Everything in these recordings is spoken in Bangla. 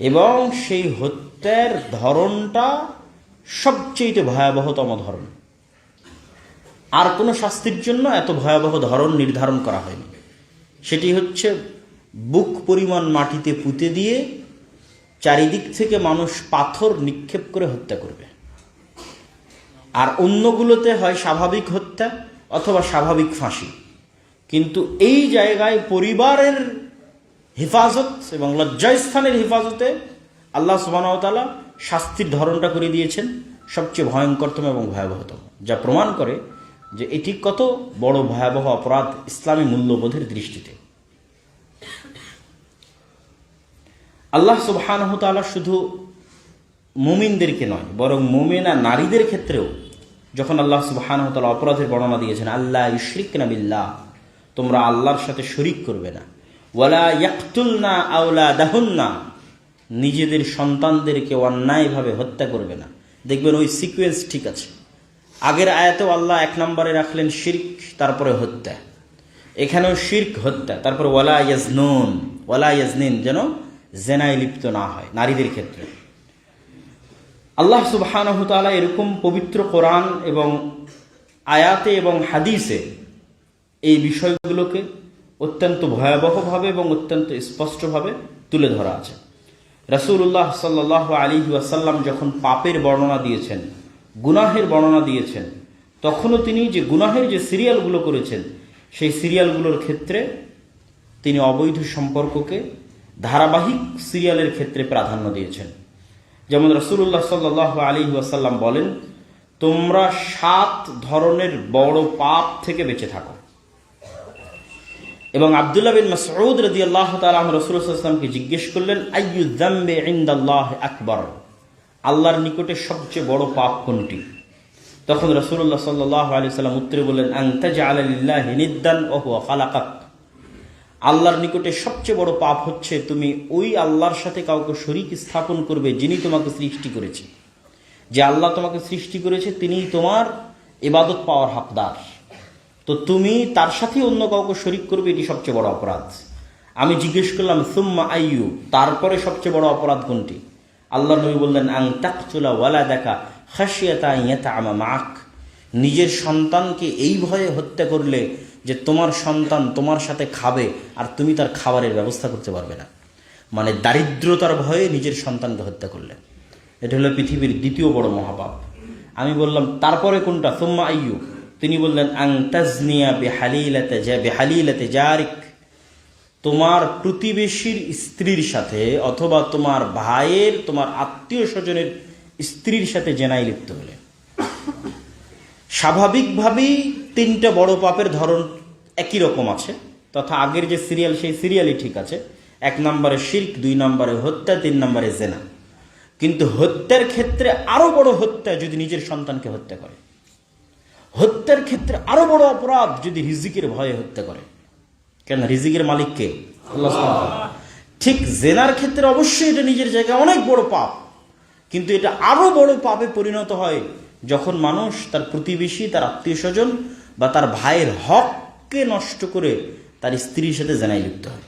এবং সেই হত্যার ধরনটা সবচেয়ে ভয়াবহতম ধরন। আর কোনো শাস্তির জন্য এত ভয়াবহ ধরন নির্ধারণ করা হয়নি। সেটি হচ্ছে বুক পরিমাণ মাটিতে পুঁতে দিয়ে চারিদিক থেকে মানুষ পাথর নিক্ষেপ করে হত্যা করবে। আর অন্যগুলোতে হয় স্বাভাবিক হত্যা অথবা স্বাভাবিক ফাঁসি। কিন্তু এই জায়গায় পরিবারের হেফাজত এবং লজ্জাস্থানের হেফাজতে আল্লাহ সুবাহতালা শাস্তির ধরনটা করে দিয়েছেন, সবচেয়ে ভয়ঙ্করতম এবং ভয়াবহতম, যা প্রমাণ করে যে এটি কত বড় ভয়াবহ অপরাধ ইসলামী মূল্যবোধের দৃষ্টিতে। আল্লাহ সুবাহানহতালা শুধু মুমিনদেরকে নয়, বরং মুমিনা নারীদের ক্ষেত্রেও যখন আল্লাহ সুবাহানহতালা অপরাধের বর্ণনা দিয়েছেন আল্লাহ ইশরিক নাবিল্লাহ তোমরা আল্লাহর সাথে শরিক করবে না। ওয়ালা ইয়াকতুল না আউলা দাহুন্না নিজেদের সন্তানদেরকে অন্যায়ভাবে হত্যা করবে না। দেখবেন ওই সিকুয়েন্স ঠিক আছে। আগের আয়াতেও আল্লাহ এক নম্বরে রাখলেন শির্ক, তারপরে হত্যা। এখানেও শির্ক, হত্যা। তারপর ওয়ালা ইয়াজনুন, ওয়ালা ইয়াজনিন যেন জেনায় লিপ্ত না হয় নারীদের ক্ষেত্রে। আল্লাহ তাআলা এরকম পবিত্র কোরআন এবং আয়াতে এবং হাদিসে এই বিষয়গুলোকে অত্যন্ত ভয়াবহভাবে এবং অত্যন্ত স্পষ্টভাবে তুলে ধরা আছে। রাসূলুল্লাহ সাল্লাহ আলী ওয়াসাল্লাম যখন পাপের বর্ণনা দিয়েছেন, গুনাহের বর্ণনা দিয়েছেন, তখনও তিনি যে গুনাহের যে সিরিয়ালগুলো করেছেন, সেই সিরিয়ালগুলোর ক্ষেত্রে তিনি অবৈধ সম্পর্ককে ধারাবাহিক সিরিয়ালের ক্ষেত্রে প্রাধান্য দিয়েছেন। যেমন রসুল্লাহ সাল্লাহ আলী ওয়াসাল্লাম বলেন, তোমরা সাত ধরনের বড় পাপ থেকে বেঁচে থাকো। এবং আবদুল্লাহ বিন মাসউদ রদি আল্লাহ তালাম রসুলামকে জিজ্ঞেস করলেন, আইয়ু জাম্বে ইন্দাল্লাহ আকবর? আল্লাহর নিকটে সবচেয়ে বড় পাপ কোনটি? তখন রসুল্লাহ সাল্লাহ আলি সাল্লাম উত্তরে বললেন আংতাজ আল্লাহ নিদ্দান ওহু ফালাকাক আল্লাহর নিকটে সবচেয়ে বড় পাপ হচ্ছে, তুমি ওই আল্লাহর সাথে কাউকে শরিক স্থাপন করবে যিনি তোমাকে সৃষ্টি করেছে। যে আল্লাহ তোমাকে সৃষ্টি করেছে তিনি তোমার ইবাদত পাওয়ার হকদার। তো তুমি তার সাথে অন্য কাউকে শরিক করবে, এটি সবচেয়ে বড় অপরাধ। আমি জিজ্ঞেস করলাম, সুম্মা আইয়ু? তারপরে সবচেয়ে বড় অপরাধ কোনটি? আল্লাহ নবী বললেন, আং তাকচুলা ওয়ালা দেখা খাসিয়াতা ইয়েতা আমা মাক নিজের সন্তানকে এই ভয়ে হত্যা করলে যে তোমার সন্তান তোমার সাথে খাবে আর তুমি তার খাবারের ব্যবস্থা করতে পারবে না। মানে দারিদ্রতার ভয়ে নিজের সন্তানকে হত্যা করলে। এটা হলো পৃথিবীর দ্বিতীয় বড় মহাপাপ। আমি বললাম, তারপরে কোনটা? সোম্মা আইয়ু। তিনি বললেন, আং তাজনিয়া বেহালিলাতে যা বেহালিলাতে জারিক, তোমার প্রতিবেশীর স্ত্রীর সাথে অথবা তোমার ভাইয়ের, তোমার আত্মীয় স্বজনের স্ত্রীর সাথে জেনাই লিপ্ত হলে। স্বাভাবিকভাবেই তিনটা বড় পাপের ধরন একই রকম আছে, তথা আগের যে সিরিয়াল, সেই সিরিয়ালই ঠিক আছে। এক নম্বরে শির্ক, দুই নম্বরে হত্যা, তিন নম্বরে জেনা। কিন্তু হত্যার ক্ষেত্রে আরও বড় হত্যা যদি নিজের সন্তানকে হত্যা করে। হত্যার ক্ষেত্রে আরও বড় অপরাধ যদি রিজিকের ভয়ে হত্যা করে। কেন রিজিকের মালিককে। ঠিক জেনার ক্ষেত্রে অবশ্যই এটা নিজের জায়গায় অনেক বড় পাপ। কিন্তু এটা আরও বড় পাপে পরিণত হয় যখন মানুষ তার প্রতিবেশী, তার আত্মীয় স্বজন বা তার ভাইয়ের হককে নষ্ট করে তার স্ত্রীর সাথে জেনায় লিপ্ত হয়।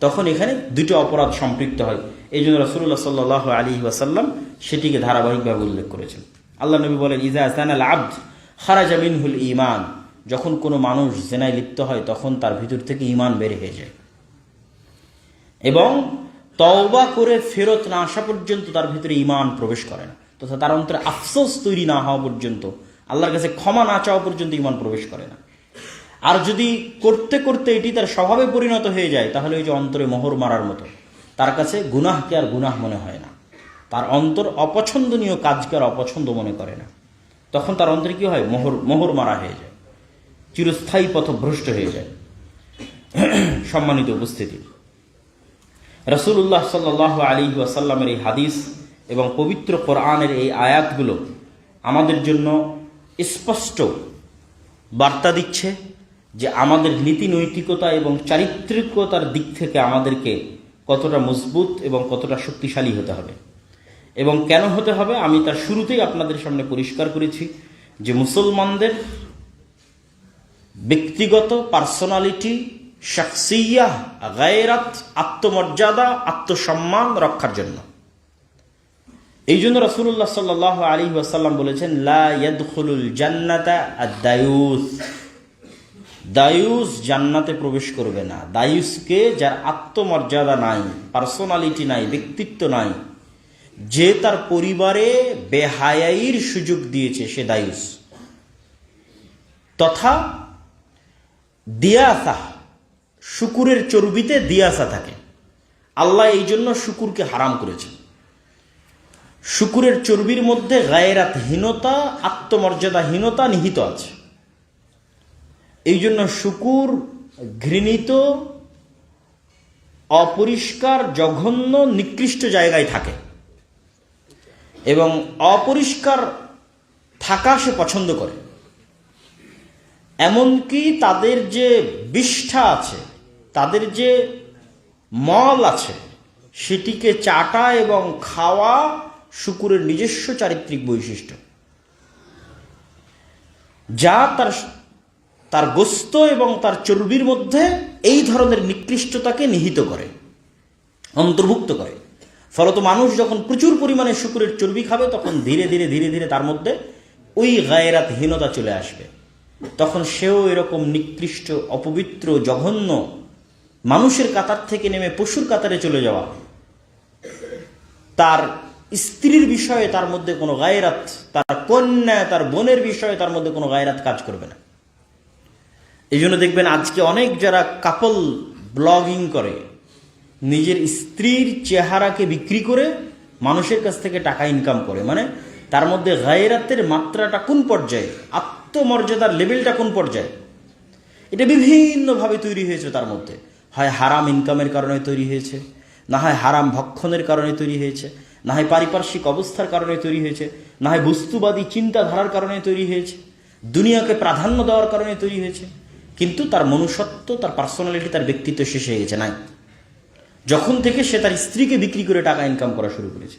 তখন এখানে দুটো অপরাধ সম্পৃক্ত হয়। এই জন্য রসুল্লাহ সাল্লাহ আলী ওয়াসাল্লাম সেটিকে ধারাবাহিকভাবে উল্লেখ করেছেন। আল্লাহ নবী বলেন ইজা আসানাল আব্দ খারাজা মিনহুল ইমান যখন কোনো মানুষ জেনায় লিপ্ত হয়, তখন তার ভিতর থেকে ইমান বের হয়ে যায়। এবং তওবা করে ফেরত না আসা পর্যন্ত তার ভিতরে ইমান প্রবেশ করে না। তথা তার অন্তরে আফসোস তৈরি না হওয়া পর্যন্ত, আল্লাহর কাছে ক্ষমা না চাওয়া পর্যন্ত ইমান প্রবেশ করে না। আর যদি করতে করতে এটি তার স্বভাবে পরিণত হয়ে যায়, তাহলে ওই যে অন্তরে মোহর মারার মতো, তার কাছে গুনাহকে আর গুনাহ মনে হয় না। তার অন্তর অপছন্দনীয় কাজকে আর অপছন্দ মনে করে না। তখন তার অন্তরে কি হয়? মোহর মোহর মারা হয়ে যায়। চিরস্থায়ী পথভ্রষ্ট হয়ে যায়। সম্মানিত উপস্থিতি। রসুল্লাহ সাল্লাহ আলী ওয়াসাল্লামের এই হাদিস এবং পবিত্র কোরআনের এই আয়াতগুলো আমাদের জন্য স্পষ্ট বার্তা দিচ্ছে যে আমাদের নীতি নৈতিকতা এবং চারিত্রিকতার দিক থেকে আমাদেরকে কতটা মজবুত এবং কতটা শক্তিশালী হতে হবে। এবং কেন হতে হবে আমি তার শুরুতেই আপনাদের সামনে পরিষ্কার করেছি যে মুসলমানদের ব্যক্তিগত পার্সোনালিটি শাকসিয়া গায়রাত, আত্মমর্যাদা, আত্মসম্মান রক্ষার জন্য। এই জন্য রসুল্লাহ সাল্লাহ আলী ওয়াসাল্লাম বলেছেন জান্নাতা দায়ুস দায়ুস জান্নাতে প্রবেশ করবে না। দায়ুসকে যার আত্মমর্যাদা নাই, পার্সোনালিটি নাই, ব্যক্তিত্ব নাই যে তার পরিবারে বেহায়াইর সুযোগ দিয়েছে সে দায়ুস। তথা দিয়াসা, শুকুরের চর্বিতে দিয়াসা থাকে। আল্লাহ এই জন্য শুকুরকে হারাম করেছেন। শুকুরের চর্বির মধ্যে গায়েরাতহীনতা, আত্মমর্যাদাহীনতা নিহিত আছে। এই জন্য শুকুর ঘৃণিত, অপরিষ্কার, জঘন্য, নিকৃষ্ট জায়গায় থাকে। এবং অপরিষ্কার থাকা সে পছন্দ করে। এমনকি তাদের যে বিষ্ঠা আছে, তাদের যে মল আছে, সেটিকে চাটা এবং খাওয়া শুকুরের নিজস্ব চারিত্রিক বৈশিষ্ট্য। যা তার তার গোস্ত এবং তার চর্বির মধ্যে এই ধরনের নিকৃষ্টতাকে নিহিত করে, অন্তর্ভুক্ত করে। ফলত মানুষ যখন প্রচুর পরিমাণে শুকুরের চর্বি খাবে, তখন ধীরে ধীরে ধীরে ধীরে তার মধ্যে ওই গায়েরাতহীনতা চলে আসবে। তখন সেও এরকম নিকৃষ্ট, অপবিত্র, জঘন্য মানুষের কাতার থেকে নেমে পশুর কাতারে চলে যাওয়া। তার স্ত্রীর বিষয়ে তার মধ্যে কোনো গায়রাত, তার কন্যা, তার বোনের বিষয়ে তার মধ্যে কোনো গায়রাত কাজ করবে না। এই জন্য দেখবেন আজকে অনেক যারা কাপল ব্লগিং করে নিজের স্ত্রীর চেহারাকে বিক্রি করে মানুষের কাছ থেকে টাকা ইনকাম করে। মানে তার মধ্যে গায়রাতের মাত্রাটা কোন পর্যায়ে? আত্মমর্যাদার লেভেলটা কোন পর্যায়ে? এটা বিভিন্নভাবে তৈরি হয়েছে তার মধ্যে। হয় হারাম ইনকামের কারণে তৈরি হয়েছে, না হয় হারাম ভক্ষণের কারণে তৈরি হয়েছে, না হয় পারিপার্শ্বিক অবস্থার কারণে তৈরি হয়েছে, না হয় বস্তুবাদী চিন্তাধারার কারণে তৈরি হয়েছে, দুনিয়াকে প্রাধান্য দেওয়ার কারণে তৈরি হয়েছে। কিন্তু তার মনুষ্যত্ব, তার পার্সোনালিটি তার ব্যক্তিত্ব শেষ হয়ে গেছে, নাই। যখন থেকে সে তার স্ত্রীকে বিক্রি করে টাকা ইনকাম করা শুরু করেছে।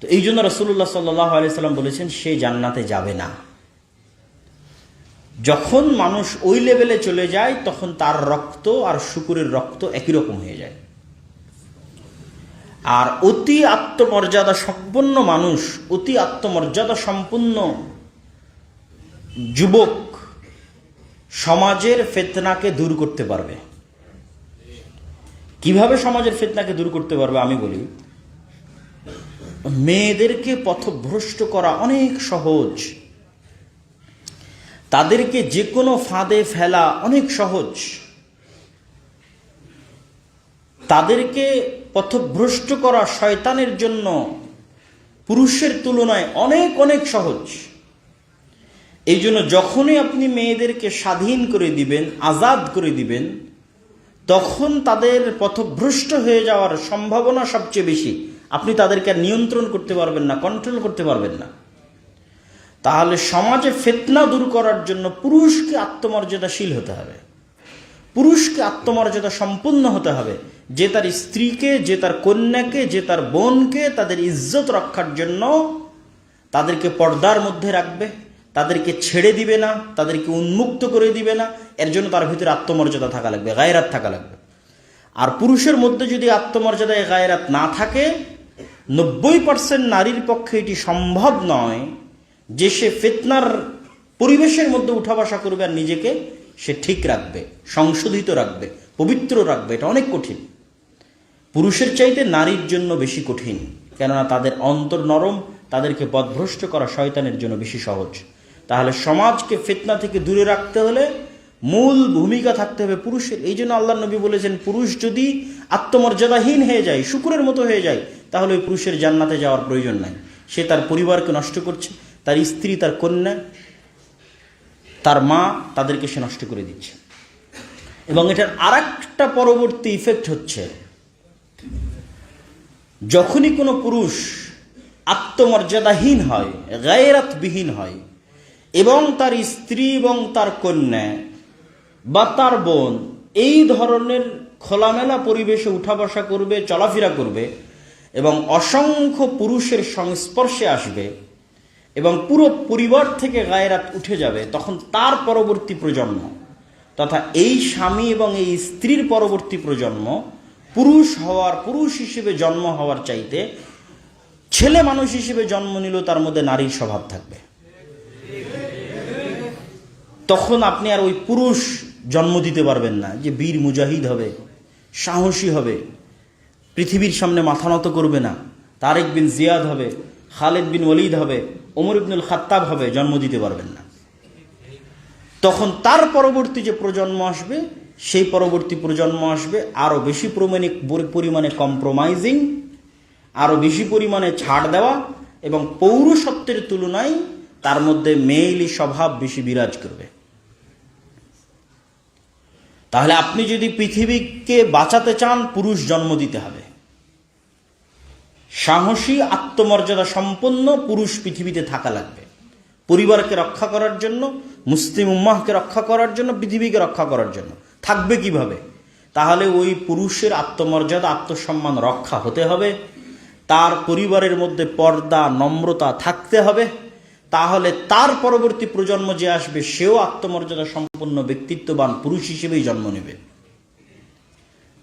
তো এই জন্য রসুল্লাহ সাল্লাহ আলিয়াল্লাম বলেছেন, সে জান্নাতে যাবে না। যখন মানুষ ওই লেভেলে চলে যায়, তখন তার রক্ত আর শুকুরের রক্ত একই রকম হয়ে যায়। আর অতি আত্মমর্যাদা সম্পন্ন মানুষ, অতি আত্মমর্যাদা সম্পন্ন যুবক সমাজের ফেতনাকে দূর করতে পারবে। কীভাবে সমাজের ফেতনাকে দূর করতে পারবে আমি বলি, মেয়েদেরকে পথভ্রষ্ট করা অনেক সহজ। তাদেরকে যে কোনো ফাঁদে ফেলা অনেক সহজ। তাদেরকে পথভ্রষ্ট করা শয়তানের জন্য পুরুষের তুলনায় অনেক অনেক সহজ। এই জন্য যখনই আপনি মেয়েদেরকে স্বাধীন করে দিবেন, আজাদ করে দিবেন তখন তাদের পথভ্রষ্ট হয়ে যাওয়ার সম্ভাবনা সবচেয়ে বেশি। আপনি তাদেরকে নিয়ন্ত্রণ করতে পারবেন না কন্ট্রোল করতে পারবেন না। তাহলে সমাজে ফেতনা দূর করার জন্য পুরুষকে আত্মমর্যাদাশীল হতে হবে। পুরুষকে আত্মমর্যাদা সম্পূর্ণ হতে হবে। যে তার স্ত্রীকে, যে তার কন্যাকে, যে তার বোনকে তাদের ইজ্জত রক্ষার জন্য তাদেরকে পর্দার মধ্যে রাখবে। তাদেরকে ছেড়ে দিবে না, তাদেরকে উন্মুক্ত করে দিবে না, এর জন্য তার ভিতরে আত্মমর্যাদা থাকা লাগবে, গায়রাত থাকা লাগবে। আর পুরুষের মধ্যে যদি আত্মমর্যাদায় গায়রাত না থাকে, নব্বই পার্সেন্ট নারীর পক্ষে এটি সম্ভব নয় যে সে ফেতনার পরিবেশের মধ্যে উঠা বসা করবে আর নিজেকে সে ঠিক রাখবে, সংশোধিত রাখবে, পবিত্র রাখবে, এটা অনেক কঠিন। পুরুষের চাইতে নারীর জন্য বেশি কঠিন, কেননা তাদের অন্তর নরম, তাদেরকে পথভ্রষ্ট করা শয়তানের জন্য বেশি সহজ। তাহলে সমাজকে ফেতনা থেকে দূরে রাখতে হলে মূল ভূমিকা থাকতে হবে পুরুষের। এই জন্য আল্লাহ নবী বলেছেন, পুরুষ যদি আত্মমর্যাদাহীন হয়ে যায়, শুকুরের মতো হয়ে যায়, তাহলে ওই পুরুষের জান্নাতে যাওয়ার প্রয়োজন নাই। সে তার পরিবারকে নষ্ট করছে, তার স্ত্রী, তার কন্যা, তার মা, তাদেরকে সে নষ্ট করে দিচ্ছে। এবং এটার আর একটা পরবর্তী ইফেক্ট হচ্ছে, যখনই কোনো পুরুষ আত্মমর্যাদাহীন হয় গায়রাতবিহীন হয় এবং তার স্ত্রী এবং তার কন্যা বা তার বোন, এই ধরনের খোলামেলা পরিবেশে উঠা বসা করবে, চলাফেরা করবে এবং অসংখ্য পুরুষের সংস্পর্শে আসবে এবং পুরো পরিবার থেকে গায়েরাত উঠে যাবে। তখন তার পরবর্তী প্রজন্ম তথা এই স্বামী এবং এই স্ত্রীর পরবর্তী প্রজন্ম পুরুষ হওয়ার, পুরুষ হিসেবে জন্ম হওয়ার চাইতে ছেলে মানুষ হিসেবে জন্ম নিল তার মধ্যে নারীর স্বভাব থাকবে। তখন আপনি আর ওই পুরুষ জন্ম দিতে পারবেন না যে বীর মুজাহিদ হবে, সাহসী হবে, পৃথিবীর সামনে মাথা নত করবে না। তারেক বিন জিয়াদ হবে, খালেদ বিন ওলিদ হবে, ওমর ইবনুল খাত্তাব হবে, জন্ম দিতে পারবেন না। তখন তার পরবর্তী যে প্রজন্ম আসবে, সেই পরবর্তী প্রজন্ম আসবে আরও বেশি পরিমাণে পরিমাণে কম্প্রোমাইজিং আরও বেশি পরিমাণে ছাড় দেওয়া এবং পৌরসত্বের তুলনায় তার মধ্যে মেইলি স্বভাব বেশি বিরাজ করবে। তাহলে আপনি যদি পৃথিবীকে বাঁচাতে চান, পুরুষ জন্ম দিতে হবে। সাহসী, আত্মমর্যাদা সম্পন্ন পুরুষ পৃথিবীতে থাকা লাগবে। পরিবারকে রক্ষা করার জন্য, মুসলিম উম্মাহকে রক্ষা করার জন্য, পৃথিবীকে রক্ষা করার জন্য। থাকবে কীভাবে? তাহলে ওই পুরুষের আত্মমর্যাদা, আত্মসম্মান রক্ষা হতে হবে। তার পরিবারের মধ্যে পর্দা, নম্রতা থাকতে হবে। তাহলে তার পরবর্তী প্রজন্ম যে আসবে, সেও আত্মমর্যাদা সম্পন্ন ব্যক্তিত্ববান পুরুষ হিসেবেই জন্ম নেবে।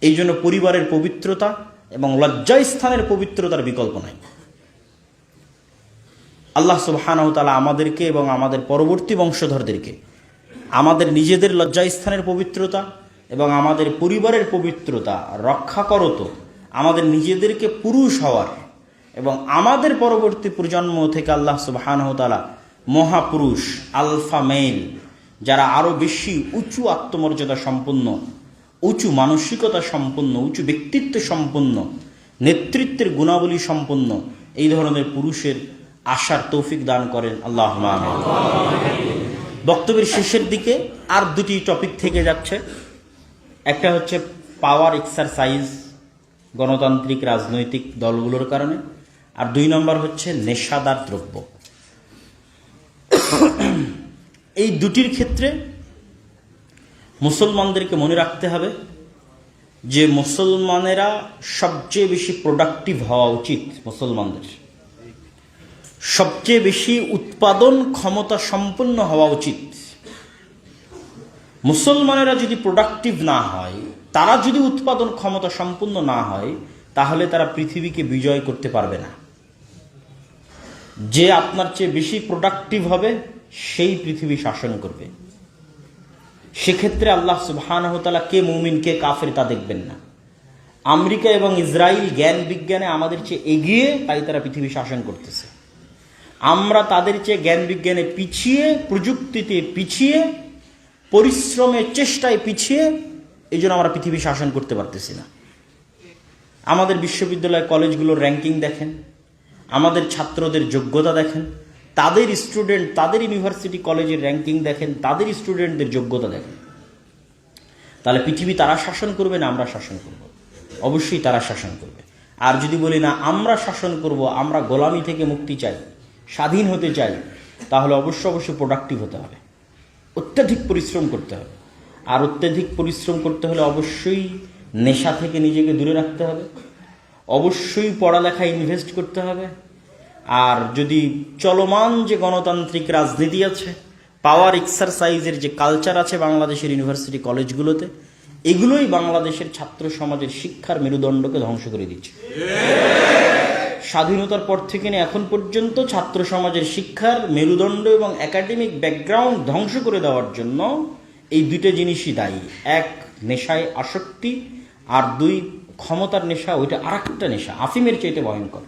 এই জন্য পরিবারের পবিত্রতা এবং লজ্জাস্থানের পবিত্রতার বিকল্প নাই। আল্লাহ সুবহানাহু তাআলা আমাদেরকে এবং আমাদের পরবর্তী বংশধরদেরকে আমাদের নিজেদের লজ্জাস্থানের পবিত্রতা এবং আমাদের পরিবারের পবিত্রতা রক্ষা করত আমাদের নিজেদেরকে পুরুষ হওয়ার এবং আমাদের পরবর্তী প্রজন্ম থেকে আল্লাহ সুবহানাহু তাআলা মহাপুরুষ, আলফা মেল যারা আরও বেশি উঁচু আত্মমর্যাদা সম্পন্ন, উঁচু মানসিকতা সম্পন্ন, উঁচু ব্যক্তিত্ব সম্পন্ন, নেতৃত্বের গুণাবলী সম্পন্ন, এই ধরনের পুরুষের আশার তৌফিক দান করেন আল্লাহ বক্তব্যের শেষের দিকে আর দুটি টপিক থেকে যাচ্ছে। একটা হচ্ছে পাওয়ার এক্সারসাইজ গণতান্ত্রিক রাজনৈতিক দলগুলোর কারণে। আর দুই নম্বর হচ্ছে নেশাদার দ্রব্য। এই দুটির ক্ষেত্রে মুসলমানদেরকে মনে রাখতে হবে যে মুসলমানেরা সবচেয়ে বেশি প্রোডাক্টিভ হওয়া উচিত মুসলমানদের। সবচেয়ে বেশি উৎপাদন ক্ষমতা সম্পন্ন হওয়া উচিত। মুসলমানেরা যদি প্রোডাক্টিভ না হয়, তারা যদি উৎপাদন ক্ষমতা সম্পন্ন না হয়, তাহলে তারা পৃথিবীকে বিজয় করতে পারবে না। যে আপনার চেয়ে বেশি প্রোডাক্টিভ হবে, সেই পৃথিবী শাসন করবে। সেক্ষেত্রে আল্লাহ সুবাহানহতালা কে মুমিন, কে কাফের তা দেখবেন না। আমেরিকা এবং ইসরায়েল জ্ঞান বিজ্ঞানে আমাদের চেয়ে এগিয়ে, তাই তারা পৃথিবী শাসন করতেছে। আমরা তাদের চেয়ে জ্ঞান বিজ্ঞানে পিছিয়ে, প্রযুক্তিতে পিছিয়ে, পরিশ্রমের চেষ্টায় পিছিয়ে এই জন্য আমরা পৃথিবী শাসন করতে পারতেছি না। আমাদের বিশ্ববিদ্যালয় কলেজগুলোর র্যাঙ্কিং দেখেন। আমাদের ছাত্রদের যোগ্যতা দেখেন, তাদের স্টুডেন্ট তাদের ইউনিভার্সিটি কলেজের র্যাঙ্কিং দেখেন, তাদের স্টুডেন্টদের যোগ্যতা দেখেন। তাহলে পৃথিবী তারা শাসন করবে না আমরা শাসন করব? অবশ্যই তারা শাসন করবে। আর যদি বলি না, আমরা শাসন করব, আমরা গোলামি থেকে মুক্তি চাই, স্বাধীন হতে চাই, তাহলে অবশ্য অবশ্যই প্রোডাক্টিভ হতে হবে। অত্যাধিক পরিশ্রম করতে হবে। আর অত্যাধিক পরিশ্রম করতে হলে অবশ্যই নেশা থেকে নিজেকে দূরে রাখতে হবে। অবশ্যই পড়ালেখায় ইনভেস্ট করতে হবে। আর যদি চলমান যে গণতান্ত্রিক রাজনীতি আছে পাওয়ার এক্সারসাইজের যে কালচার আছে বাংলাদেশের ইউনিভার্সিটি কলেজগুলোতে এগুলোই বাংলাদেশের ছাত্র সমাজের শিক্ষার মেরুদণ্ডকে ধ্বংস করে দিচ্ছে। স্বাধীনতার পর থেকে নিয়ে এখন পর্যন্ত ছাত্র সমাজের শিক্ষার মেরুদণ্ড এবং একাডেমিক ব্যাকগ্রাউন্ড ধ্বংস করে দেওয়ার জন্য এই দুইটা জিনিসই দায়ী। এক, নেশায় আসক্তি, আর দুই ক্ষমতার নেশা, ওইটা আর একটা নেশা, আফিমের চাইতে ভয়ঙ্কর।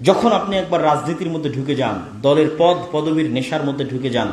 যখন আপনি একবার রাজনীতির মধ্যে ঢুকে যান, দলের পদ, পদবীর নেশার মধ্যে ঢুকে যান